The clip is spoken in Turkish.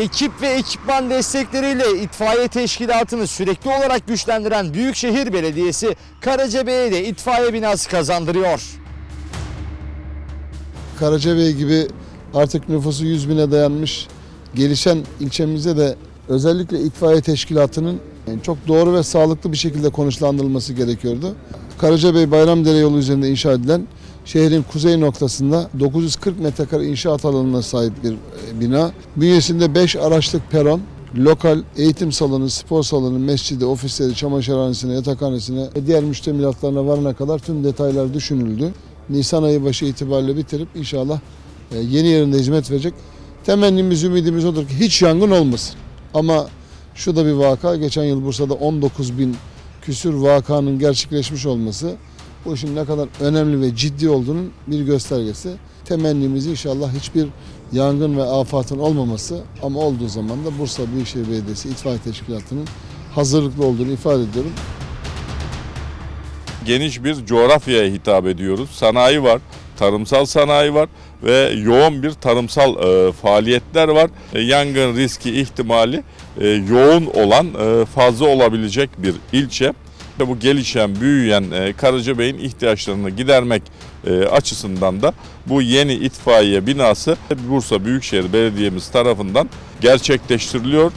Ekip ve ekipman destekleriyle itfaiye teşkilatını sürekli olarak güçlendiren Büyükşehir Belediyesi Karacabey'e de itfaiye binası kazandırıyor. Karacabey gibi artık nüfusu 100 bine dayanmış gelişen ilçemizde de özellikle itfaiye teşkilatının çok doğru ve sağlıklı bir şekilde konuşlandırılması gerekiyordu. Karacabey Bayramdere yolu üzerinde inşa edilen şehrin kuzey noktasında 940 metrekare inşaat alanına sahip bir e, bina. Bünyesinde 5 araçlık peron, lokal eğitim salonu, spor salonu, mescidi, ofisleri, çamaşırhanesine, yatakhanesine ve diğer müştemilatlarına varana kadar tüm detaylar düşünüldü. Nisan ayı başı itibariyle bitirip inşallah e, yeni yerinde hizmet verecek. Temennimiz, ümidimiz odur ki hiç yangın olmasın. Ama şu da bir vaka, geçen yıl Bursa'da 19 bin küsür vakanın gerçekleşmiş olması bu işin ne kadar önemli ve ciddi olduğunun bir göstergesi. Temennimiz inşallah hiçbir yangın ve afatın olmaması ama olduğu zaman da Bursa Büyükşehir Belediyesi İtfaiye Teşkilatı'nın hazırlıklı olduğunu ifade ediyorum. geniş bir coğrafyaya hitap ediyoruz. Sanayi var, tarımsal sanayi var ve yoğun bir tarımsal e, faaliyetler var. E, yangın riski ihtimali e, yoğun olan e, fazla olabilecek bir ilçe. Ve bu gelişen, büyüyen e, Karacabey'in ihtiyaçlarını gidermek e, açısından da bu yeni itfaiye binası Bursa Büyükşehir Belediye'miz tarafından gerçekleştiriliyor.